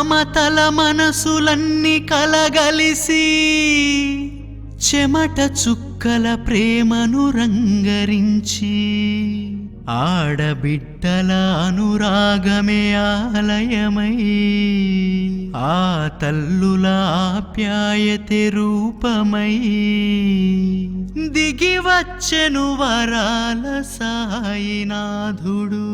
మమతల మనసులన్నీ కలగలిసి చెమట చుక్కల ప్రేమను రంగరించి ఆడబిడ్డల అనురాగమే ఆలయమై ఆ తల్లుల ఆప్యాయతే రూపమై దిగివచ్చెను వరాల సాయినాథుడు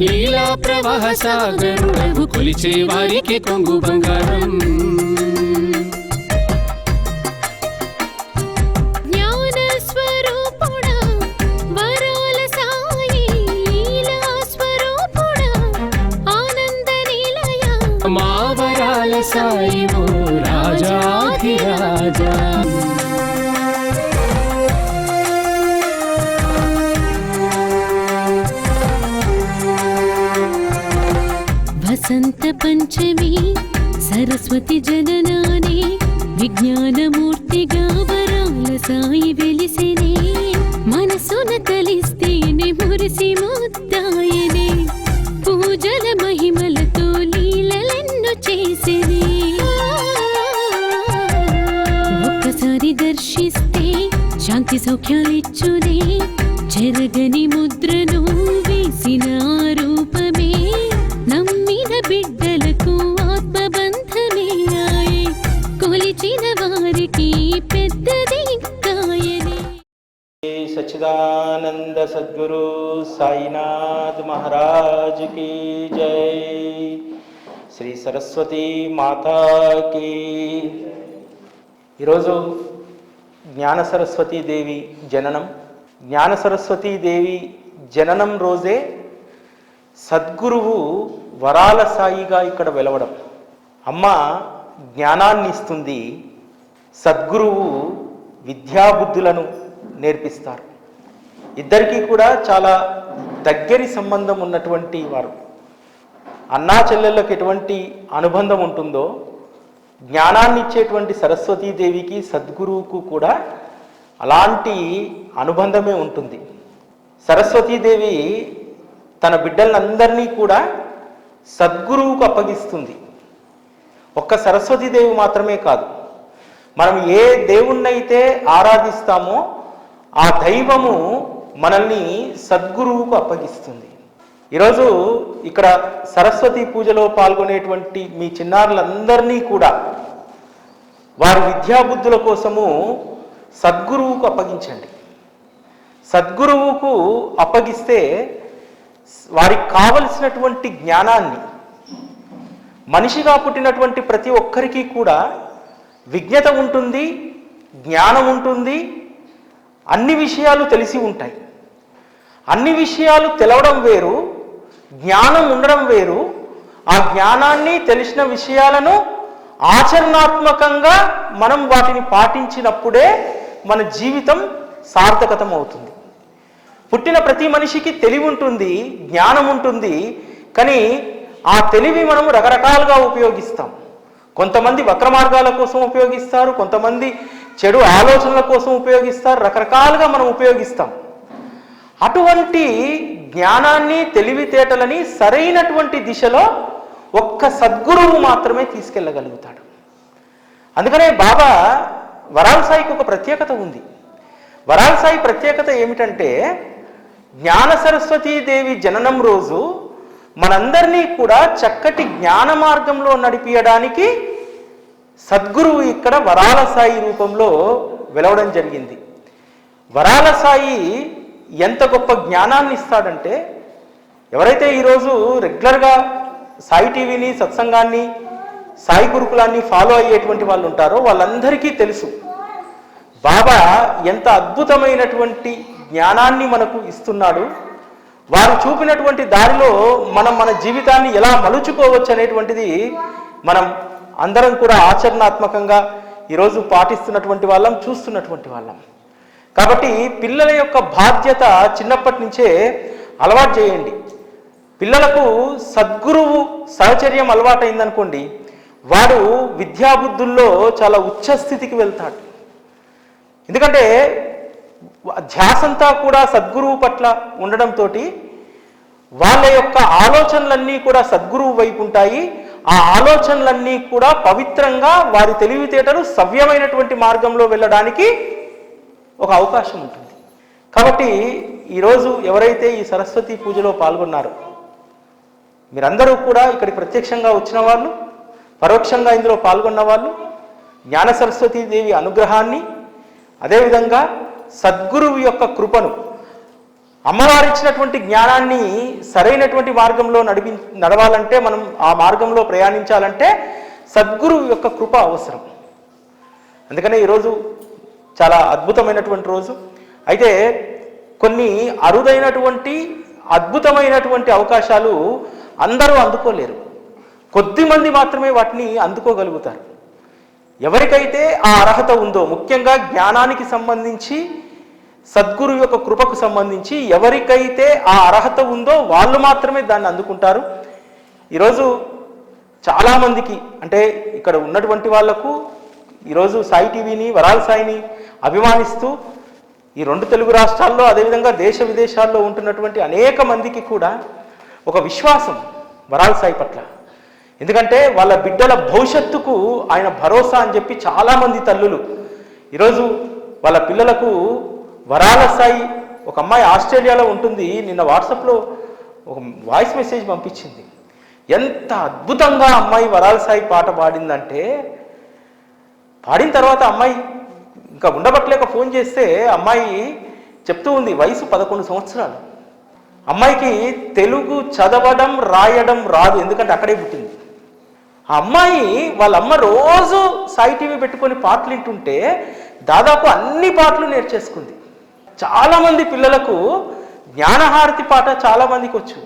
లీలా ప్రవాహ సాగరుడవు కొలిచే వారికి కొంగు బంగారం. सच्चिदानंद सद्गुरु साईनाथ महाराज की जय శ్రీ సరస్వతి మాతా की ఈరోజు జ్ఞాన సరస్వతీ దేవి జననం జ్ఞాన సరస్వతీ దేవి జననం రోజే సద్గురువు వరాల సాయిగా ఇక్కడ వెలవడం అమ్మ జ్ఞానాన్ని ఇస్తుంది సద్గురువు విద్యాబుద్ధులను నేర్పిస్తారు ఇద్దరికీ కూడా చాలా దగ్గరి సంబంధం ఉన్నటువంటి వారు. అన్నా చెల్లెళ్ళకి ఎటువంటి అనుబంధం ఉంటుందో జ్ఞానాన్ని ఇచ్చేటువంటి సరస్వతీదేవికి సద్గురువుకు కూడా అలాంటి అనుబంధమే ఉంటుంది. సరస్వతీదేవి తన బిడ్డలందరినీ కూడా సద్గురువుకు అప్పగిస్తుంది. ఒక్క సరస్వతీదేవి మాత్రమే కాదు. మనం ఏ దేవుణ్ణైతే ఆరాధిస్తామో ఆ దైవము మనల్ని సద్గురువుకు అప్పగిస్తుంది. ఈరోజు ఇక్కడ సరస్వతి పూజలో పాల్గొనేటువంటి మీ చిన్నారులందరినీ కూడా వారి విద్యాబుద్ధుల కోసము సద్గురువుకు అప్పగించండి. సద్గురువుకు అప్పగిస్తే వారికి కావలసినటువంటి జ్ఞానాన్ని మనిషిగా పుట్టినటువంటి ప్రతి ఒక్కరికి కూడా విజ్ఞత ఉంటుంది జ్ఞానం ఉంటుంది అన్ని విషయాలు తెలిసి ఉంటాయి. అన్ని విషయాలు తెలవడం వేరు జ్ఞానం ఉండడం వేరు. ఆ జ్ఞానాన్ని తెలిసిన విషయాలను ఆచరణాత్మకంగా మనం వాటిని పాటించినప్పుడే మన జీవితం సార్థకతం అవుతుంది పుట్టిన ప్రతి మనిషికి తెలివి ఉంటుంది జ్ఞానం ఉంటుంది కానీ ఆ తెలివి మనం రకరకాలుగా ఉపయోగిస్తాం. కొంతమంది వక్ర మార్గాల కోసం ఉపయోగిస్తారు కొంతమంది చెడు ఆలోచనల కోసం ఉపయోగిస్తారు రకరకాలుగా మనం ఉపయోగిస్తాం. అటువంటి జ్ఞానాన్ని తెలివితేటలని సరైనటువంటి దిశలో ఒక్క సద్గురువు మాత్రమే తీసుకెళ్ళగలుగుతాడు. అందుకనే బాబా వరాల్సాయికి ఒక ప్రత్యేకత ఉంది. వరాల్సాయి ప్రత్యేకత ఏమిటంటే జ్ఞాన సరస్వతీ దేవి జననం రోజు మనందరినీ కూడా చక్కటి జ్ఞాన మార్గంలో నడిపించడానికి సద్గురువు ఇక్కడ వరాల సాయి రూపంలో వెలవడం జరిగింది. వరాల సాయి ఎంత గొప్ప జ్ఞానాన్ని ఇస్తాడంటే ఎవరైతే ఈరోజు రెగ్యులర్గా సాయి టీవీని సత్సంగాన్ని సాయి గురుకులాన్ని ఫాలో అయ్యేటువంటి వాళ్ళు ఉంటారో వాళ్ళందరికీ తెలుసు. బాబా ఎంత అద్భుతమైనటువంటి జ్ఞానాన్ని మనకు ఇస్తున్నాడు. వారు చూపినటువంటి దారిలో మనం మన జీవితాన్ని ఎలా మలుచుకోవచ్చు అనేటువంటిది మనం అందరం కూడా ఆచరణాత్మకంగా ఈరోజు పాటిస్తున్నటువంటి వాళ్ళం చూస్తున్నటువంటి వాళ్ళం. కాబట్టి పిల్లల యొక్క బాధ్యత చిన్నప్పటి నుంచే అలవాటు చేయండి. పిల్లలకు సద్గురువు సహచర్యం అలవాటైందనుకోండి వాడు విద్యాబుద్ధుల్లో చాలా ఉచ్చ స్థితికి వెళ్తాడు. ఎందుకంటే ధ్యాసంతా కూడా సద్గురువు పట్ల ఉండడంతో వాళ్ళ యొక్క ఆలోచనలన్నీ కూడా సద్గురువు వైపు ఉంటాయి. ఆ ఆలోచనలన్నీ కూడా పవిత్రంగా వారి తెలివితేటలు సవ్యమైనటువంటి మార్గంలో వెళ్ళడానికి ఒక అవకాశం ఉంటుంది. కాబట్టి ఈరోజు ఎవరైతే ఈ సరస్వతి పూజలో పాల్గొన్నారో మీరందరూ కూడా ఇక్కడికి ప్రత్యక్షంగా వచ్చిన వాళ్ళు పరోక్షంగా ఇందులో పాల్గొన్న వాళ్ళు జ్ఞాన సరస్వతీ దేవి అనుగ్రహాన్ని అదేవిధంగా సద్గురువు యొక్క కృపను అమ్మవారు ఇచ్చినటువంటి జ్ఞానాన్ని సరైనటువంటి మార్గంలో నడిపి నడవాలంటే మనం ఆ మార్గంలో ప్రయాణించాలంటే సద్గురువు యొక్క కృప అవసరం. అందుకనే ఈరోజు చాలా అద్భుతమైనటువంటి రోజు. అయితే కొన్ని అరుదైనటువంటి అద్భుతమైనటువంటి అవకాశాలు అందరూ అందుకోలేరు. కొద్ది మంది మాత్రమే వాటిని అందుకోగలుగుతారు. ఎవరికైతే ఆ అర్హత ఉందో ముఖ్యంగా జ్ఞానానికి సంబంధించి సద్గురు యొక్క కృపకు సంబంధించి ఎవరికైతే ఆ అర్హత ఉందో వాళ్ళు మాత్రమే దాన్ని అందుకుంటారు. ఈరోజు చాలామందికి అంటే ఇక్కడ ఉన్నటువంటి వాళ్ళకు ఈరోజు సాయి టీవీని వరాల సాయిని అభిమానిస్తూ ఈ రెండు తెలుగు రాష్ట్రాల్లో అదేవిధంగా దేశ విదేశాల్లో ఉంటున్నటువంటి అనేక మందికి కూడా ఒక విశ్వాసం వరాల సాయి పట్ల. ఎందుకంటే వాళ్ళ బిడ్డల భవిష్యత్తుకు ఆయన భరోసా అని చెప్పి చాలామంది తల్లులు. ఈరోజు వాళ్ళ పిల్లలకు వరాల సాయి ఒక అమ్మాయి ఆస్ట్రేలియాలో ఉంటుంది. నిన్న వాట్సాప్లో ఒక వాయిస్ మెసేజ్ పంపించింది. ఎంత అద్భుతంగా అమ్మాయి వరాల సాయి పాట పాడిందంటే పాడిన తర్వాత అమ్మాయి ఇంకా ఉండబట్టలేక ఫోన్ చేస్తే అమ్మాయి చెప్తూ ఉంది వయసు పదకొండు సంవత్సరాలు. అమ్మాయికి తెలుగు చదవడం రాయడం రాదు ఎందుకంటే అక్కడే పుట్టింది. ఆ అమ్మాయి వాళ్ళ అమ్మ రోజు సాయి టీవీ పెట్టుకొని పాటలు వింటుంటే దాదాపు అన్ని పాటలు నేర్చేసుకుంది. చాలామంది పిల్లలకు జ్ఞానహారతి పాట చాలామందికి వచ్చు.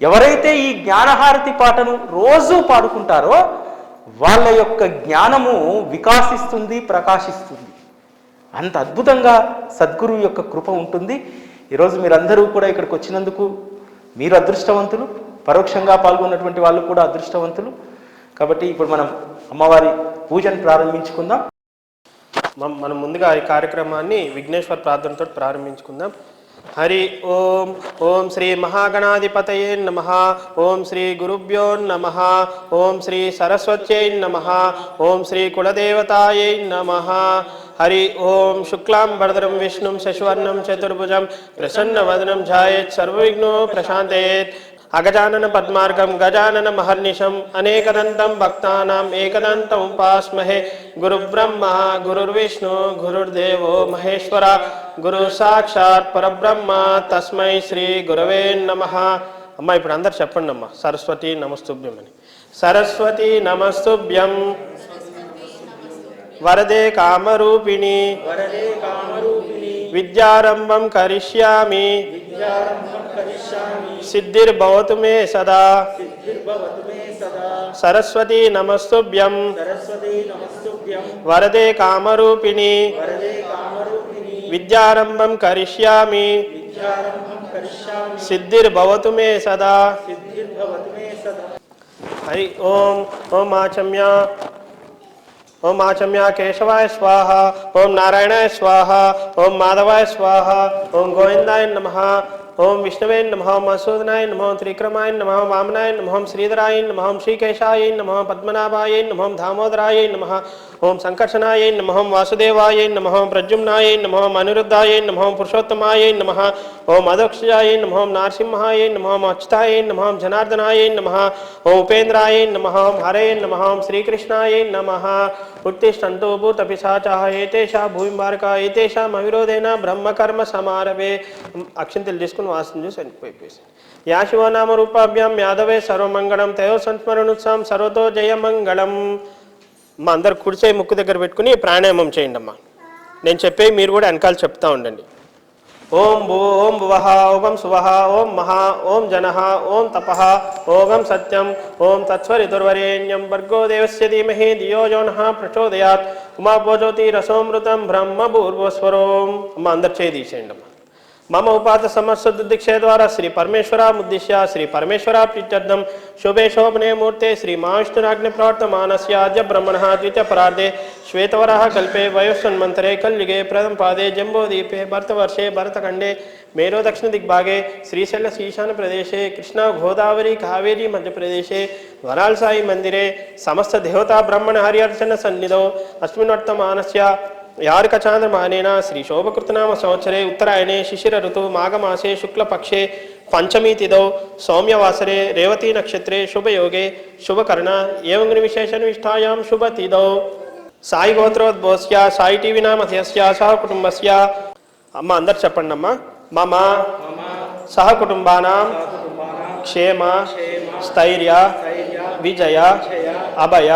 ఎవరైతే ఈ జ్ఞానహారతి పాటను రోజు పాడుకుంటారో వాళ్ళ యొక్క జ్ఞానము వికాసిస్తుంది ప్రకాశిస్తుంది. అంత అద్భుతంగా సద్గురువు యొక్క కృప ఉంటుంది. ఈరోజు మీరందరూ కూడా ఇక్కడికి వచ్చినందుకు మీరు అదృష్టవంతులు. పరోక్షంగా పాల్గొన్నటువంటి వాళ్ళు కూడా అదృష్టవంతులు. కాబట్టి ఇప్పుడు మనం అమ్మవారి పూజను ప్రారంభించుకుందాం. మనం ముందుగా ఈ కార్యక్రమాన్ని విఘ్నేశ్వర్ ప్రార్థనతో ప్రారంభించుకుందాం. హరి ఓం ఓం శ్రీ మహాగణాధిపతయే నమ. ఓం శ్రీ గురుభ్యో నమ. ఓం శ్రీ సరస్వత్యై నమ. ఓం శ్రీ కులదేవతాయై నమ. హరి ఓం శుక్లాం వరదరం విష్ణుం శశివర్ణం చతుర్భుజం ప్రసన్నవదనం ఝాయేత్ సర్వవిఘ్నో ప్రశాంతయేత్ అగజానన పద్మార్గం గజానన మహర్నిశం అనేకదంతం భక్తానాం ఏకదంతం ఉపాస్మహే గురుబ్రహ్మ గురుర్విష్ణు గురుర్దేవో మహేశ్వర గురు సాక్షాత్ పరబ్రహ్మ తస్మై శ్రీ గురవే నమ అమ్మ ఇప్పుడు అందరు చెప్పండి అమ్మ సరస్వతి నమస్తుభ్యం అని సరస్వతి నమస్తుభ్యం. వరదే కామరూపిణి. విద్యారంభం కరిష్యామి. సిద్ధిర్భవతు మే సదా. సరస్వతి నమస్తుభ్యం. వరదే కామరూపిణి. విద్యారంభం కరిష్యామి. సిద్ధిర్భవతు మే సదా. హరి ఓం ఓం ఆచమ్య. ఓం ఆచమ్య కేశవాయ స్వాహ ఓం నారాయణాయ స్వాహ ఓం మాధవాయ స్వాహ ఓం గోవిందాయ నమ ఓం విష్ణవే నమ మసూదనాయ నమ త్రిక్రమాయ నమ వామనాయ నమ శ్రీధరాయ నమ శ్రీకేశాయ నమ పద్మనాభాయ నమ దామోదరాయ నమ ఓం సంకర్షణాయ నమ వాసుదేవాయ నమ ప్రద్యుమ్నాయ నమ అనిరుద్ధాయ నమ పురుషోత్తమాయ నమ ఓం అదక్షాయ నమ నారసింహాయ నమ అచ్యుతాయ నమ జనార్దనాయ నమ ఓం ఉపేంద్రాయ నమ హరే నమ శ్రీకృష్ణాయ నమ ఉత్తిష్టంతో భూతపిశాచ ఏతేషా భూమిమార్క ఏతేషా అవిరోధేన బ్రహ్మకర్మ సమారవే. అక్షంతలు తీసుకుని వాసన చూసి వెళ్ళిపోయి యా శివనామ రూపాభ్యాం యాదవే సర్వమంగళం తయో సంస్మరణోత్సవం సర్వతో జయమంగళం. మా అందరు కుడిచేయి ముక్కు దగ్గర పెట్టుకుని ప్రాణాయామం చేయండి అమ్మా నేను చెప్పే మీరు కూడా వెనకాల చెప్తా ఉండండి. ఓం భూ ఓం భువహ ఓం శువహ ఓం మహా ఓం జన ఓం తపః ఓగం సత్యం ఓం తత్స్వరితుర్వరేణ్యం భర్గో దేవస్య ధీమహి ధియో యో ప్రచోదయాత్. ఉమాపోజ్యోతి రసోమృతం బ్రహ్మ భూర్వస్వరోం అమ్మ అందరు చేయి తీసేయండి అమ్మ ಮಮ ಉಪಾತ ಸಮಸ್ವದ ದೀಕ್ಷೆದ್ವಾರ ಶ್ರೀ ಪರಮೇಶ್ವರ ಮುದ್ದಿಶ್ಯ ಶ್ರೀ ಪರಮೇಶ್ವರ ಪ್ರೀತ್ಯರ್ಧಂ ಶುಭೆ ಶೋಭನೆ ಮೂರ್ತೆ ಶ್ರೀ ಮಹಾವಿಷ್ಣುನಾಗ್ನಿ ಪ್ರವರ್ತಮಾನಸ್ಯ ಅದ್ಯ ಬ್ರಹ್ಮಣ ದ್ವಿತೀಯ ಪರಾರ್ಧೆ ಶ್ವೇತವರ ಕಲ್ಪೆ ವಯೋಸ್ವನ್ಮಂತರೆ ಕಲ್ಲಿಗೆ ಪ್ರಥಮ ಪಾದೆ ಜಂಬೋದೀಪೆ ಭರ್ತವರ್ಷೆ ಭರತಖಂಡೆ ಮೇರೋ ದಕ್ಷಿಣ ದಿಗ್ಭಾಗೆ ಶ್ರೀಶೈಲ ಶ್ರೀಶಾನ ಪ್ರದೇಶೆ ಕೃಷ್ಣ ಗೋದಾವರಿ ಕಾವೇರಿ ಮಧ್ಯಪ್ರದೇಶೆ ವರಾಲ್ಸಾಯಿ ಮಂದಿರೆ ಸಮಸ್ತ ದೇವತಾ ಬ್ರಹ್ಮಣ ಹರಿಯರ್ಚನ ಸನ್ನಿಧೌ ಮಾನಸ್ಯ యారిక చాంద్రమానేన శ్రీ శోభకృతనామ సంవత్సరే ఉత్తరాయణే శిశిర ఋతు మాఘమాసే శుక్లపక్షే పంచమీతిథౌ సౌమ్యవాసరే రేవతీ నక్షత్రే శుభయోగే శుభకర్ణ ఏవం విశేషనిష్టాయాం నిష్టాయాం సాయి గోత్రోద్భోస్య సాయి టీవీ నామధ్యస్య సహ కుటుంబస్య అమ్మ అందరు చెప్పండి అమ్మ మమ సహ కుటుంబానాం క్షేమ స్థైర్య విజయ అభయ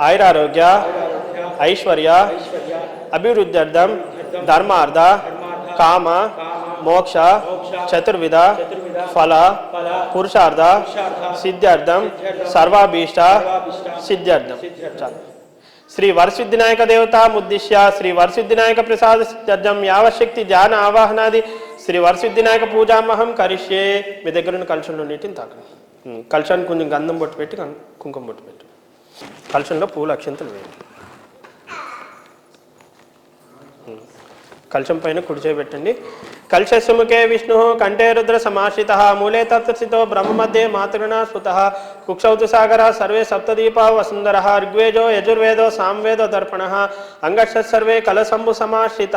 ఆయురారోగ్య ఐశ్వర్య అభివృద్ధ్యర్థం ధర్మార్థ కామ మోక్ష చతుర్విధ ఫల పురుషార్థ సిద్ధ్యర్థం సర్వాభీష్ట సిద్ధ్యర్థం. చాలు. శ్రీ వరసిద్ధినాయక దేవతాముద్దిశ్య శ్రీ వరసిద్ధినాయక ప్రసాద సిద్ధ్యర్థం యావశక్తి ధ్యాన ఆవాహనాది శ్రీ వరసిద్ధినాయక పూజామహం కరిష్యే. మీ దగ్గర ఉన్న కలుషంలో నీటిని తాకండి కలుషాన్ని కొంచెం గంధం బొట్టు పెట్టి కుంకుమ బొట్టు పెట్టి. కలశంలో పూలు అక్షంతలు వేయండి కలశం పైన కుడిచేపెట్టండి. చేయి కలశస్సుముఖే విష్ణు కంఠే రుద్ర సమాశ్రిత మూలే తత్స్థితో బ్రహ్మ మధ్య మాతృణ స్ఫుత కుక్షౌతు సాగర సర్వే సప్తదీప వసుందర ఋగ్వేదో యజుర్వేదో సామ్వేదో దర్పణ. అంగక్ష సర్వే కలసంబు సమాశ్రిత.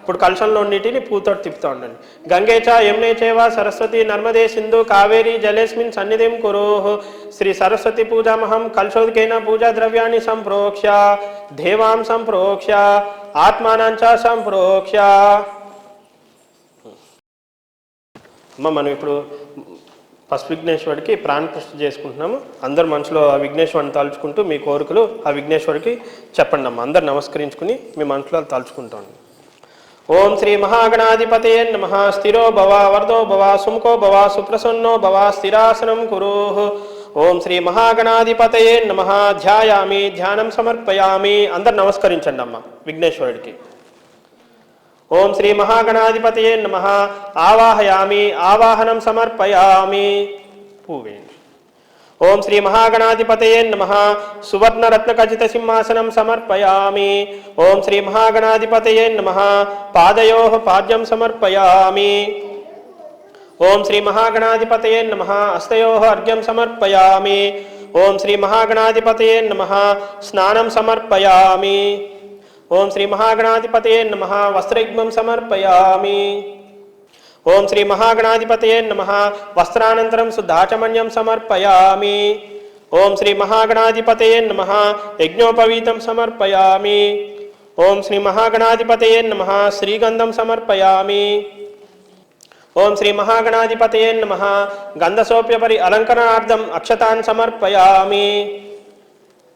ఇప్పుడు కలశంలో నీటిని పూతోటి తిప్పుతూ ఉండండి. గంగేచ చ యమునే చేవ సరస్వతి నర్మదే సింధు కావేరి జలేస్మిన్ సన్నిధిం కురు. శ్రీ సరస్వతి పూజామహం కలశోదికైన పూజా ద్రవ్యాన్ని సంప్రోక్ష్య దేవాం సంప్రోక్ష్య. ఆత్మానంచ సంప్రోక్ష అమ్మ మనం ఇప్పుడు ఫస్ట్ విఘ్నేశ్వరుడికి ప్రాణప్రష్ట చేసుకుంటున్నాము. అందరు మనసులో ఆ విఘ్నేశ్వరుని తలుచుకుంటూ మీ కోరికలు ఆ విఘ్నేశ్వరుడికి చెప్పండి అమ్మ. అందరు నమస్కరించుకుని మీ మనసులో తలుచుకుంటాం ఓం శ్రీ మహాగణాధిపతే నమ. స్థిరో భవ వర్ధో భవ సుముఖో భవ సుప్రసన్నో భవ స్థిరాసనం కురు. ఓం శ్రీ మహాగణాధిపతయే నమ. ధ్యాయామి ధ్యానం సమర్పయామి. అందరు నమస్కరించండి అమ్మ విఘ్నేశ్వరుడికి. ఓం శ్రీ మహాగణాధిపతయే నమ. ఆవాహయామి ఆవాహనం సమర్పయామి. పూవే ఓం శ్రీ మహాగణాధిపతయే నమ. సువర్ణరత్నఖచిత సింహాసనం సమర్పయామి. ఓం శ్రీ మహాగణాధిపతయే నమ. పాదయో పాద్యం సమర్పయామి. ఓం శ్రీ మహాగణాధిపతయే నమ హస్తయో అర్ఘ్యం సమర్పయామి ఓం శ్రీ మహాగణాధిపతయే నమ స్నానం సమర్పయామి ఓం శ్రీ మహాగణాధిపతయే నమ వస్త్రయుగ్మం సమర్పయామి ఓం శ్రీ మహాగణాధిపతయే నమ వస్త్రానంతరం శుద్ధాచమన్యం సమర్పయామి ఓం శ్రీ మహాగణాధిపతయే నమ యజ్ఞోపవీతం సమర్పయామి ఓం శ్రీ మహాగణాధిపతయే నమ శ్రీగంధం సమర్పయామి ఓం శ్రీ మహాగణాధిపతయే నమ. గంధసోప్యపరి అలంకరణార్థం అక్షతాన్ సమర్పయామి.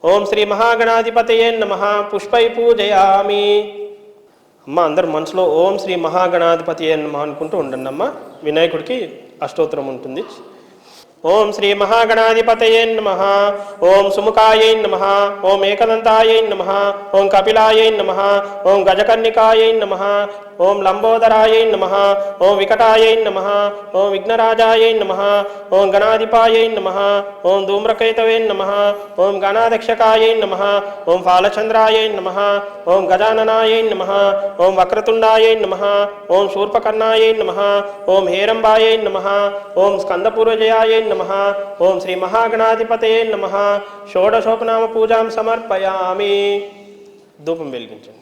ఓం శ్రీ మహాగణాధిపతయే నమ. పుష్పై పూజయామి. అమ్మ అందరు మనసులో ఓం శ్రీ మహాగణాధిపతి నమ అనుకుంటూ ఉండండి అమ్మ. వినాయకుడికి అష్టోత్తరం ఉంటుంది. ఓం శ్రీ మహాగణాధిపతయే నమ ఓం సుముఖాయై నమ ఓం ఏకదంతాయై నమ ఓం కపిలాయై నమ ఓం గజకర్ణికాయై నమ ఓం లంబోదరాయై నమ ఓం వికటాయై నమ ఓం విఘ్నరాజాయై నమ ఓం గణాధిపాయై నమ ఓం ధూమ్రకేతవే నమ ఓం గణాధ్యక్షకాయై నమ ఓం ఫాలచంద్రాయై నమ ఓం గజాననాయై నమ ఓం వక్రతుండాయై నమ ఓం శూర్పకర్ణాయై నమ ఓం హేరంబాయై నమ ఓం స్కందపూర్వజయాయై నమ. ఓం శ్రీ మహాగణాధిపతే నమ. షోడశోపనామ పూజాం సమర్పయామి. ధూపం వెలిగించండి.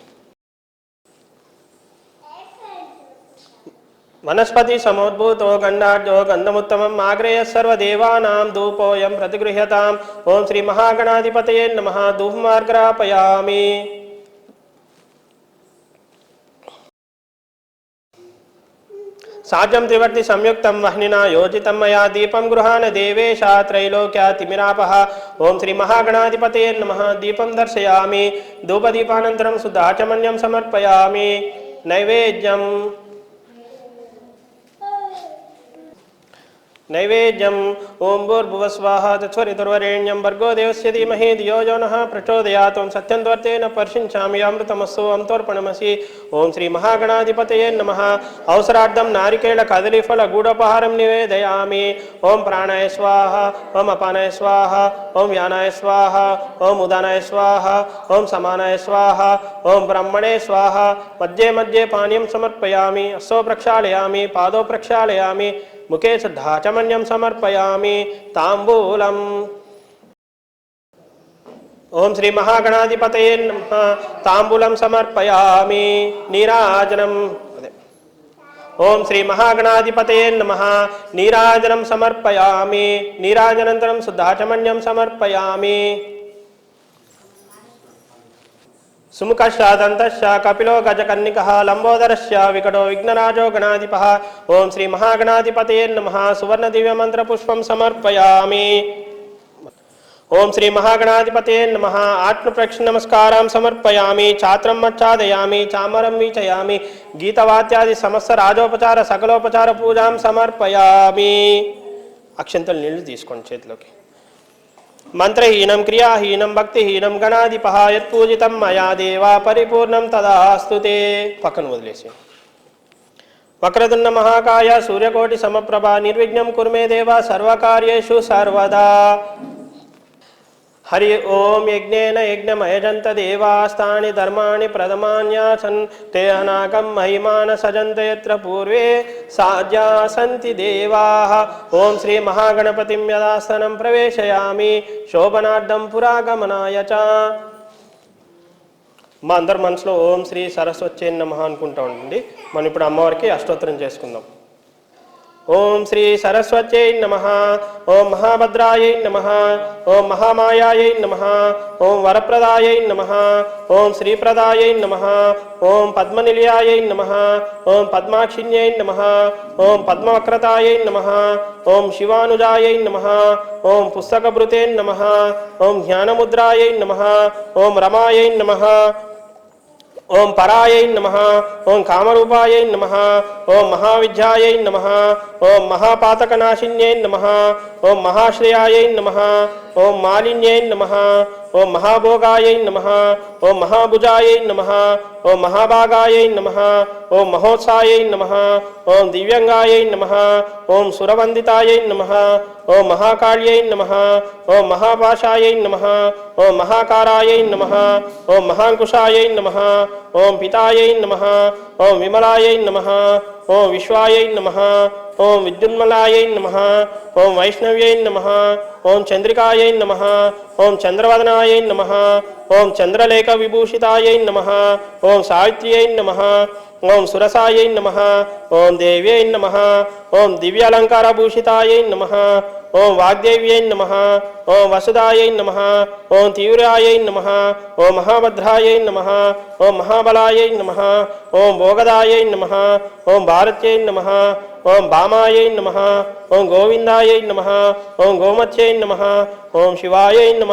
వనస్పతి సమోద్భూతో గండాఢ్యో గంధముత్తమం ఆగ్రేయ సర్వదేవానాం ధూపోయం ప్రతిగృహ్యతాం. ఓం శ్రీ మహాగణాధిపతయే నమ. ధూపమార్గ్రాపయామి సాధ్యం త్రివర్తి సంయుక్తం వహ్నినా యోజితం మయా దీపం గృహాన దేవేశ త్రైలోక్య తిమిరాపహ ఓం శ్రీ మహాగణాధిపతయే నమ దీపం దర్శయామి ధూపదీపానంతరం శుద్ధాచమన్యం సమర్పయామి నైవేద్యం నైవేద్యం ఓం భూర్భువస్వాహ తత్వరితుర్వరేణ్యం భర్గో దేవస్య ధీమహి ధియో యో నః ప్రచోదయాత్ ఓం సత్యం త్వర్తేన పర్షించామి అమృతమస్సు అంతోర్పణమసి ఓం శ్రీ మహాగణాధిపతయే నమః అవసరార్థం నారికేళ కదలీఫల గూఢోపహారం నివేదయామి ఓం ప్రాణాయ స్వాహ ఓం అపానాయ స్వాహ ఓం యానాయ స్వాహ ఓం ఉదానాయ స్వాహ ఓం సమానాయ స్వాహ ఓం బ్రహ్మణే స్వాహ మధ్యే మధ్యే పానీయం సమర్పయామి అస్సో ప్రక్షాళయామి పాదో ప్రక్షాళయామి ముఖే శుద్ధాచమన్యం సమర్పయామి తాంబూలం ఓం శ్రీ మహాగణాధిపతయే నమః తాంబూలం సమర్పయామి నీరాజనం అదే ఓం శ్రీ మహాగణాధిపతయే నమ నీరాజనం సమర్పయామి నీరాజనంతరం శుద్ధాచమన్యం సమర్పయామి సుముఖశ్చాదంతశ్చ కపిలో గజకర్ణిక లంబోదరశ్చ వికటో విఘ్నరాజో గణాధిప ఓం శ్రీ మహాగణాధిపతేర్నమ సువర్ణ దివ్య మంత్ర పుష్పం సమర్పయామి ఓం శ్రీ మహాగణాధిపతయే ఆత్మ ప్రక్ష నమస్కారం సమర్పయామి ఛాత్రం మచ్చాదయామి చామరం వీచయామి గీతవాత్యాది సమస్త రాజోపచార సకలోపచార పూజాం సమర్పయామి అక్షంతలు నీళ్ళు తీసుకోండి చేతిలోకి। మంత్రహీనం క్రియాహీనం భక్తిహీనం గణాధిప యత్పూజితం మయా దేవా పరిపూర్ణం తదాస్తుతే పక్కన వదిలేసి వక్రదున్న మహాకాయ సూర్యకోటి సమప్రభ నిర్విఘ్నం కుర్మే దేవ సర్వకార్యేషు సర్వదా. హరి ఓం యజ్ఞేన యజ్ఞమయజంత దేవాస్తాని ధర్మాణి ప్రథమాన్యాసన్ తే అనాకం మహిమాన సజంత యత్ర పూర్వే సాధ్యా సంతి దేవా ఓం శ్రీ మహాగణపతిం యదాస్తనం ప్రవేశయామి శోభనార్థం పురాగమనాయ చ మా అందరి మనసులో ఓం శ్రీ సరస్వతి నమ అనుకుంటా ఉండండి. మనం ఇప్పుడు అమ్మవారికి అష్టోత్తరం చేసుకుందాం. ఓం శ్రీ సరస్వత్యై నమ ఓం మహాభద్రాయై నమ ఓం మహామాయాయై నమ ఓం వరప్రదాయై నమ ఓం శ్రీప్రదాయై నమ ఓం పద్మనిలయాయై నమ ఓం పద్మాక్షిణ్యై నమ ఓం పద్మవక్రతాయై నమ ఓం శివానుజాయై నమ ఓం పుస్తకభృతే నమ ఓం జ్ఞానముద్రాయై నమ ఓం రమాయై నమ ఓం పరాయై నమ ఓం కామరూపాయై నమ ఓం మహావిద్యాయై నమ ఓం మహాపాతకనాశిన్యై నమ ఓం మహాశ్రేయాయై నమ. ఓం మాలిన్యై నమ ఓం మహాభోగాయై నమ ఓం మహాభుజాయై నమ ఓం మహాభాగాయై నమ ఓం మహోత్సాయై నమ ఓం దివ్యంగాయై నమ ఓం సురవందితాయై నమ ఓం మహాకాళ్యై నమ ఓం మహాపాశాయై నమ ఓం మహాకారాయై నమ ఓం మహాంకుశాయై నమ ఓం పితాయై నమ ఓం విమలాయై నమ ఓం విశ్వాయై నమ ఓం విద్యున్మలాయై నమ ఓం వైష్ణవ్యై నమ ఓం చంద్రికాయై నమ ఓం చంద్రవదనాయై నమ ఓం చంద్రలేఖ విభూషితాయై నమ ఓం సావిత్ర్యై నమ ఓం సురసాయై నమ ఓం దేవ్యై నమ ఓం దివ్యాలంకారభూషితాయై నమ ఓం వాగ్దేవ్యై నమ ఓం వసుదాయై నమ ఓం తీవ్రాయై నమ ఓం మహాభద్రాయై నమ ఓం మహాబలాయై నమ ఓం భోగదాయై నమ ఓం భారత్యై నమ ఓం భామాయై నమ ఓం గోవిందాయై నమ ఓం గోమత్యై నమ ఓం శివాయై నమ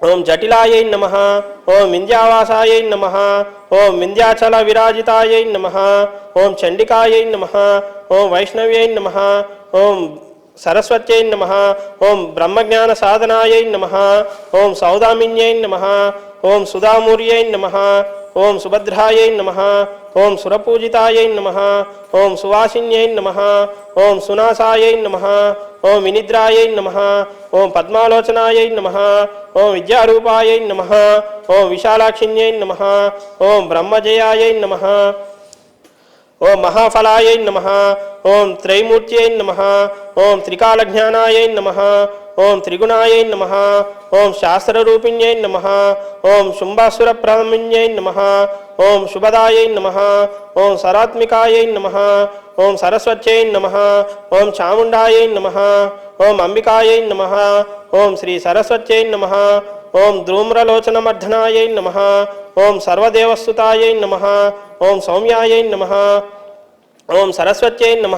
ఓం జటిలాయై నమ ఓం వింధ్యావాసాయై నమ ఓం వింధ్యాచల విరాజితాయై నమ ఓం చండికాయై నమ ఓం వైష్ణవ్యై నమ ఓం సరస్వత్యై నమ ఓం బ్రహ్మజ్ఞాన సాధనాయై నమ ఓం సౌదామిన్యై నమ ఓం సుధామూర్యై నమ ఓం సుభద్రాయై నమ ఓం సురపూజితాయై నమ ఓం సువాసిన్యై నమ ఓం సునాసాయై నమ ఓం వినిద్రాయై నమ ఓం పద్మాలోచనాయై నమ ఓం విద్యారూపాయై నమ ఓం విశాలాక్షిణ్యై నమ ఓం బ్రహ్మజయాయై నమ ఓం మహాఫలాయై నమ ఓం త్రైమూర్త్యై నమ ఓం త్రికాలజ్ఞానాయై నమ ఓం త్రిగుణాయై నమ ఓం శాస్త్రరూపిణ్యై నమ ఓం శుంభాసుర ప్రామిణ్యై నమ ఓం శుభదాయై నమ ఓం సరాత్మికాయై నమ ఓం సరస్వత్యై నమ ఓం చాముండాయై నమ ఓం అంబికాయై నమ ఓం శ్రీ సరస్వత్యై నమ ఓం ధూమ్రలోచనమర్ధనాయై నమ ఓం సర్వదేవస్తుతాయై నమ ఓం సౌమ్యాయై నమ ఓం సరస్వత్యై నమ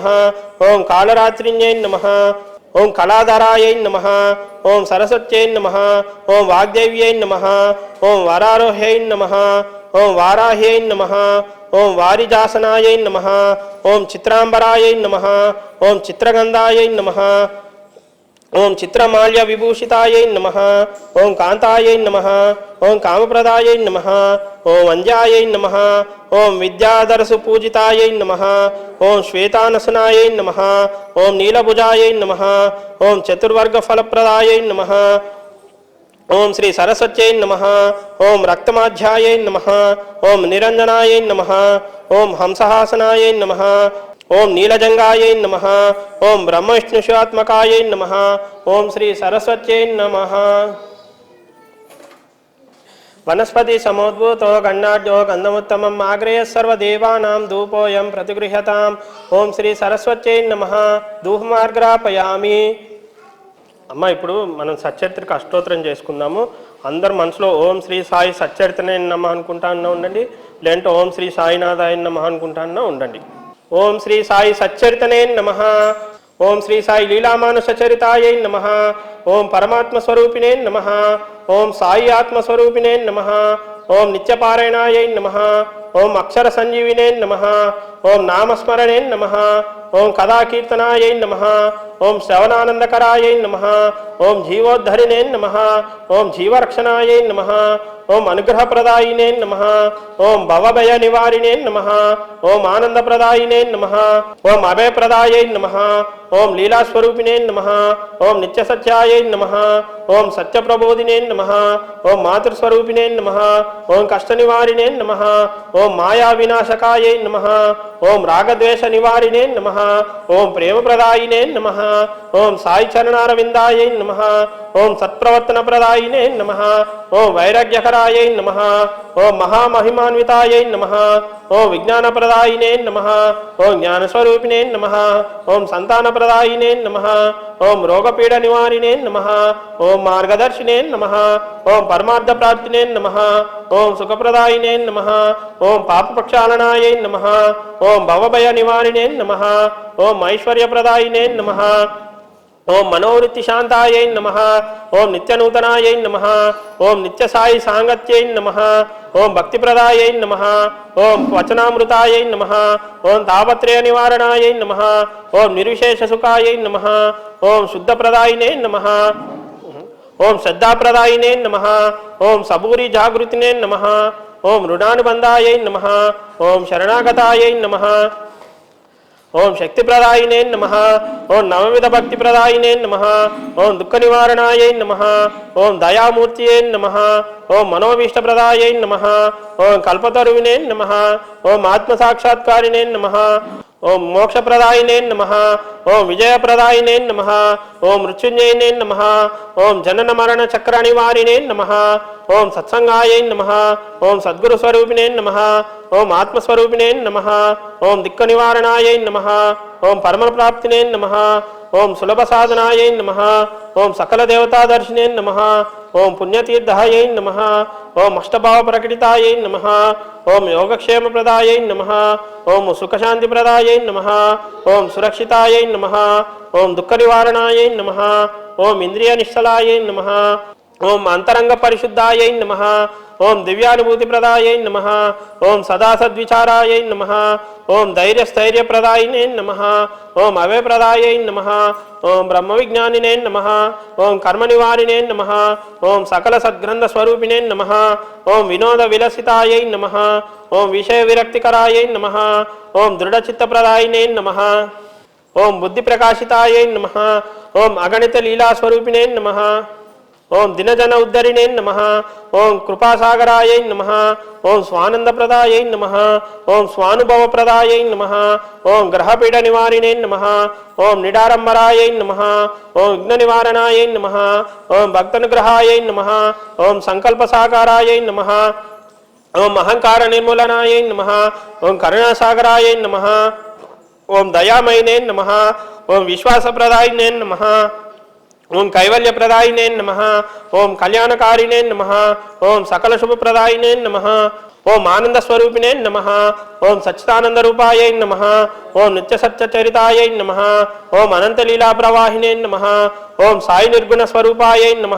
ఓం కాళరాత్రిణ్యై నమ ఓం కళాధరాయై నమ ఓం సరస్వత్యై నమ ఓం వాగ్దేవ్యై నమ ఓం వరారోహ్యై నమ ఓం వారాహ్యై నమ ఓం వారిజాసనాయై నమ ఓం చిత్రాంబరాయై నమ ఓం చిత్రగంధాయై నమ ఓం చిత్రమాల్య విభూషితాయై నమ ఓం కాంతాయై నమ ఓం కామప్రదాయై నమ ఓం అంజాయై నమ ఓం విద్యాధరసు పూజితాయై నమ ఓం శ్వేతానసనాయై నమ ఓం నీలభుజాయై నమ ఓం చతుర్వర్గ ఫలప్రదాయై నమ ఓం శ్రీ సరస్వత్యై నమ ఓం రక్తమాధ్యాయై నమ ఓం నిరంజనాయై నమ ఓం హంసహాసనాయై నమ ఓం నీలజంగాయై నమ. ఓం బ్రహ్మవిష్ణుషాత్మకాయై నమ. ఓం శ్రీ సరస్వత్యై నమ. వనస్పతి సమోద్భూతో గణాఢ్యో గంధముత్తమం ఆగ్రేయ సర్వదేవానాం ధూపోయం ప్రతిగృహ్యతాం. ఓం శ్రీ సరస్వత్యై నమ. ధూహమార్గ్రాపయామి అమ్మ ఇప్పుడు మనం సచ్చరిత్రక అష్టోత్తరం చేసుకుందాము. అందరు మనసులో ఓం శ్రీ సాయి సచ్చరితనే నమ్మ అనుకుంటా ఉండండి. లేదంటే ఓం శ్రీ సాయినాథాయ నమ అనుకుంటా ఉండండి. ఓం శ్రీ సాయి సచ్చరితనే నమ ఓం శ్రీ సాయి లీలామానుష చరితాయై నమ ఓం పరమాత్మ స్వరూపిణే నమ ఓం సాయి ఆత్మస్వరూపిణే నమ ఓం నిత్యపారాయణాయై నమ ఓం అక్షర సంజీవినే నమ ఓం నామస్మరణే నమ ఓం కథాకీర్తనాయై నమ ఓం శ్రవణానందకరాయై నమ ఓం జీవోద్ధరిణే నమ ఓం జీవరక్షణాయై నమ ఓం అనుగ్రహప్రదాయినే నమ ఓం భవభయ నివారిణే నమ ఓం ఆనందప్రదాయినే నమ ఓం అభయప్రదాయై నమ ఓం లీలాస్వరూపిణే నమ ఓం నిత్యసత్యాయై నమ ఓం సత్యప్రబోధినే నమ ఓం మాతృస్వరూపిణే నమ ఓం కష్టనివారిణే నమ ఓం మాయా వినాశకాయ నమ ఓం రాగద్వేష నివారిణే నమ ఓం ప్రేమప్రదాయినే నమ ఓం సాయి చరణారవిందాయ నమ ఓం సత్ప్రవర్తన ప్రదాయినే నమ ఓం వైరాగ్యకరాయ నమ ఓం మహామహిమాన్వితాయ నమ ఓం విజ్ఞానప్రదాయినే నమ ఓం జ్ఞానస్వరూపిణే నమ ఓం సంతానప్రదాయినే నమ ఓం రోగపీడ నివారిణే నమ ఓం మార్గదర్శినే నమ ఓం పరమార్థ ప్రాప్తినే నమ ఓం సుఖప్రదాయినే నమ ఓం పాపప్రక్షాళనాయై నమ ఓం భవభయ నివారిణే నమ ఓం ఐశ్వర్యప్రదాయినే నమ ఓం మనోవృత్తి శాంతాయై నమ ఓం నిత్యనూతనాయై నమ ఓం నిత్యసాయి సాంగత్యై నమ ఓం భక్తిప్రదాయై నమ ఓం వచనామృతాయై నమ ఓం తాపత్రయ నివారణాయై నమ ఓం నిర్విశేష సుఖాయై నమ ఓం శుద్ధప్రదాయినే నమ ఓం శ్రద్ధాప్రదాయినే నమ ఓం సబూరి జాగృతినే నమ ఓం రుణానుబంధాయై నమ ఓం శరణాగతాయై నమ ఓం శక్తి ప్రదాయినే నమ. ఓం నవమిద భక్తి ప్రదాయినే నమ. ఓం దుఃఖ నివారణాయై నమ. ఓం దయామూర్తియే నమ. ఓం మనోభీష్టప్రదాయై నమ. ఓం కల్పతరువినే నమ. ఓం ఆత్మసాక్షాత్కారిణే నమ. ఓం మోక్షప్రదాయినే నమ. ఓం విజయప్రదాయినే నమ ఓం మృత్యుంజయనే నమ ఓం జనన మరణ చక్ర నివారిణే నమ ఓం సత్సంగాయై నమ ఓం సద్గురు స్వరూపిణే నమ ఓం ఆత్మస్వరూపిణే నమ ఓం దిక్క నివారణాయై నమ ఓం పరమ ప్రాప్తినే నమ ఓం సులభ సాధనాయై నమ ఓం సకల దేవతాదర్శినే నమ ఓం పుణ్యతీర్థాయై నమ ఓం అష్టభావ ప్రకటితాయై నమ ఓం యోగక్షేమ యోగక్షేమప్రదాయై నమ ఓం సుఖశాంతి సుఖశాంతిప్రదాయై నమ ఓం సురక్షితాయై నమ ఓం దుఃఖ నివారణాయ నమ ఓం ఇంద్రియ నిశ్చలాయ నమ ఓం అంతరంగ పరిశుద్ధాయ నమ ఓం దివ్యానుభూతి ప్రదాయ నమ ఓం సదా సద్విచారాయై నమ ఓం ధైర్యస్థైర్యప్రదాయినే నమ ఓం అవే నమ ఓం బ్రహ్మ విజ్ఞానినే నమ ఓం కర్మ నివారిణే నమ ఓం సకల సద్గ్రంథ స్వరూపిణే నమ ఓం వినోద విలసితాయ నమ ఓం విషయ విరక్తికరాయ నమ ఓం దృఢచిత్తప్రదాయినే నమ ఓం బుద్ధి ప్రకాశితాయై నమ ఓం అగణిత లీలాస్వరూపిణే నమ ఓం దినజన ఉద్ధరిణే నమ ఓం కృపాసాగరాయై నమ ఓం స్వానందప్రదాయై నమ ఓం స్వానుభవప్రదాయై నమ ఓం గ్రహపీడ నివారిణే నమ ఓం నిడారంబరాయై నమ ఓం విఘ్న నివారణాయై నమ ఓం భక్తనుగ్రహాయై నమ ఓం సంకల్పసాకారాయై నమ ఓం అహంకార నిర్మూలనాయై నమ ఓం కరుణాసాగరాయై నమ ఓం దయామయనే నమ ఓం విశ్వాసప్రదాయినే నమ ఓం కైవల్యప్రదాయినే నమ ఓం కళ్యాణకారిణే నమ ఓం సకల శుభప్రదాయినే నమ ఓం ఆనంద స్వరూపిణే నమ ఓం సచ్చిదానంద రూపాయ నమ ఓం నిత్య సత్య చరితాయ నమ ఓం అనంతలీలా ప్రవాహినే నమ ఓం సాయి నిర్గుణ స్వరూపాయ నమ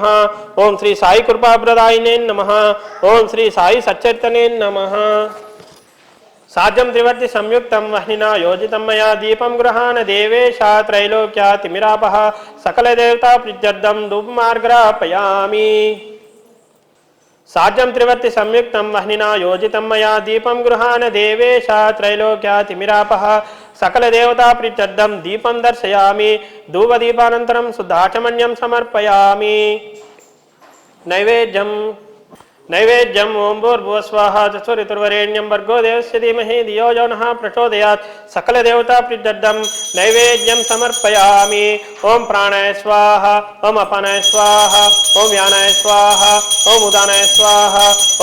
ఓం శ్రీ సాయి కృపాప్రదాయినే నమ ఓం శ్రీ సాయి సచ్చరితనే నమ సాధ్యం త్రివర్తి సంయుక్తం వహ్నినా యోజితం మయా దీపం గృహాణ దేవేశ త్రైలోక్యా తిమిరాప సకల దేవతా ప్రిత్యర్థం దుర్మార్గ్రాపయామి సాధ్యం త్రివర్తి సంయుక్తం వహ్నినా యోజితం మయా దీపం గృహాణ దేవేశ త్రైలోక్యా తిమిరాప సకల దేవతా ప్రిత్యర్థం దీపం దర్శయామి. ధూపదీపానంతరం శుద్ధాచమన్యం సమర్పయామి. నైవేద్యం నైవేద్యం ఓం భూర్భువస్వాహ చతురితుర్వరేణ్యం భర్గో దేవస్య ధీమహి ధియో యో నః ప్రచోదయాత్ సకల దేవతా ప్రిద్దం నైవేద్యం సమర్పయామి ఓం ప్రాణాయ స్వాహ ఓం అపానాయ స్వాహ ఓం యానాయ స్వాహ ఓం ఉదానాయ స్వాహ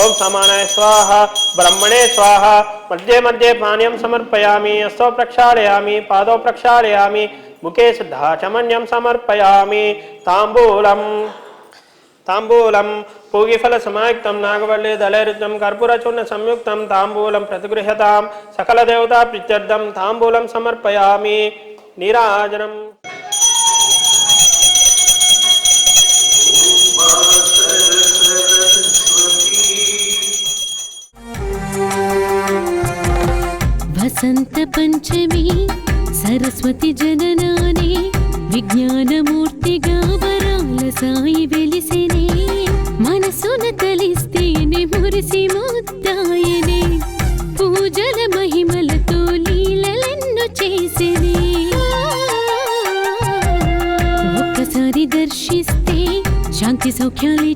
ఓం సమానాయ స్వాహ బ్రహ్మణే స్వాహ మధ్య మధ్య పానీయం సమర్పయామి హస్తో ప్రక్షాళయామి పాదో ప్రక్షాళయామి ముఖే శుద్ధాచమన్యం సమర్పయామి తాంబూలం తాంబూలం పూగిఫల సమాయుక్తం నాగవల్లి దళైరుద్ధం కర్పూరచూర్ణ సంయుక్తం తాంబూలం ప్రతిగృహ్యతాం సకల దేవతా ప్రిత్యర్థం తాంబూలం సమర్పయామి. నీరాజనం. వసంత పంచమి సరస్వతి జననానే విజ్ఞానమూర్తిగా వరాల సాయి వెలిసినే. మనసున తలిస్తేనే మురిసి ముద్దాయనే పూజల మహిమలతో లీలలెన్నో చేసినే. ఒక్కసారి దర్శిస్తే శాంతి సౌఖ్యాలిచ్చునే